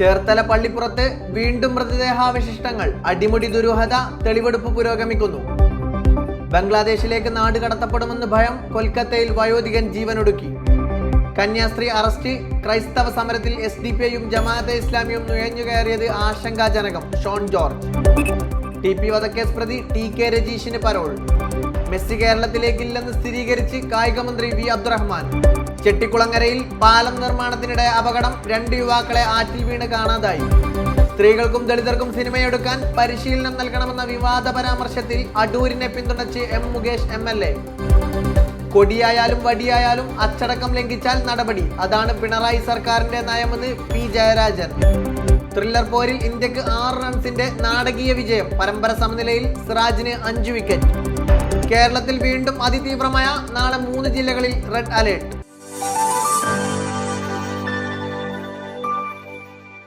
ചേർത്തല പള്ളിപ്പുറത്ത് വീണ്ടും മൃതദേഹാവശിഷ്ടങ്ങൾ അടിമുടി ദുരൂഹത തെളിവെടുപ്പ് പുരോഗമിക്കുന്നു. ബംഗ്ലാദേശിലേക്ക് നാട് കടത്തപ്പെടുമെന്ന് ഭയം കൊൽക്കത്തയിൽ വയോധികൻ ജീവനൊടുക്കി. കന്യാസ്ത്രീ അറസ്റ്റ് ക്രൈസ്തവ സമരത്തിൽ എസ് ഡി പി ഐയും ജമാഅത്തെ ഇസ്ലാമിയും നുഴഞ്ഞുകയറിയത് ആശങ്കാജനകം ഷോൺ ജോർജ്. ടി പി വധക്കേസ് പ്രതി ടി കെ രജീഷിന് പരോൾ. മെസ്സി കേരളത്തിലേക്കില്ലെന്ന് സ്ഥിരീകരിച്ച് കായികമന്ത്രി വി അബ്ദുറഹ്മാൻ. ചെട്ടിക്കുളങ്ങരയിൽ പാലം നിർമ്മാണത്തിനിടെ അപകടം രണ്ട് യുവാക്കളെ ആറ്റിൽ വീണ് കാണാതായി. സ്ത്രീകൾക്കും ദളിതർക്കും സിനിമയെടുക്കാൻ പരിശീലനം നൽകണമെന്ന വിവാദ പരാമർശത്തിൽ അടൂരിനെ പിന്തുണച്ച് M Mukesh M L A. കൊടിയായാലും വടിയായാലും അച്ചടക്കം ലംഘിച്ചാൽ നടപടി. അതാണ് പിണറായി സർക്കാരിന്റെ നയമെന്ന് പി ജയരാജൻ. ത്രില്ലർ പോരിൽ ഇന്ത്യയ്ക്ക് ആറ് റൺസിന്റെ നാടകീയ വിജയം. പരമ്പര സമനിലയിൽ സിറാജിന് അഞ്ചു വിക്കറ്റ്. കേരളത്തിൽ വീണ്ടും അതിതീവ്രമായ നാളെ മൂന്ന് ജില്ലകളിൽ റെഡ് അലേർട്ട്.